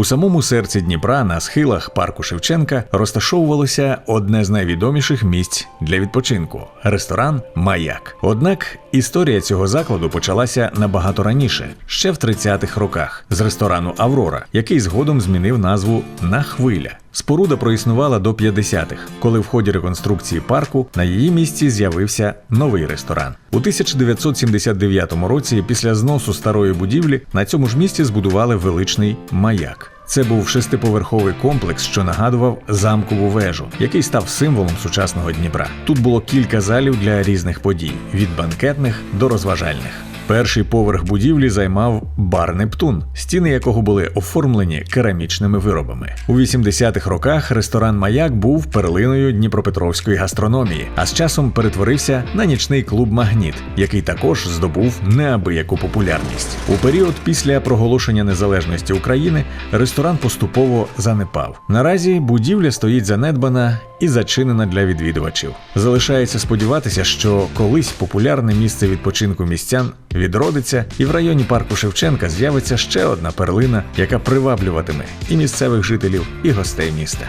У самому серці Дніпра на схилах парку Шевченка розташовувалося одне з найвідоміших місць для відпочинку ресторан Маяк. Однак історія цього закладу почалася набагато раніше, ще в 30-х роках, з ресторану Аврора, який згодом змінив назву на хвиля. Споруда проіснувала до 50-х, коли в ході реконструкції парку на її місці з'явився новий ресторан. У 1979 році, після зносу старої будівлі, на цьому ж місці збудували величний маяк. Це був шестиповерховий комплекс, що нагадував замкову вежу, який став символом сучасного Дніпра. Тут було кілька залів для різних подій: від банкетних до розважальних. Перший поверх будівлі займав бар Нептун, стіни якого були оформлені керамічними виробами. У 80-х роках ресторан Маяк був перлиною Дніпропетровської гастрономії, а з часом перетворився на нічний клуб Магніт, який також здобув неабияку популярність. У період після проголошення незалежності України ресторан поступово занепав. Наразі будівля стоїть занедбана і зачинена для відвідувачів. Залишається сподіватися, що колись популярне місце відпочинку містян відродиться, і в районі парку Шевченка з'явиться ще одна перлина, яка приваблюватиме і місцевих жителів, і гостей міста.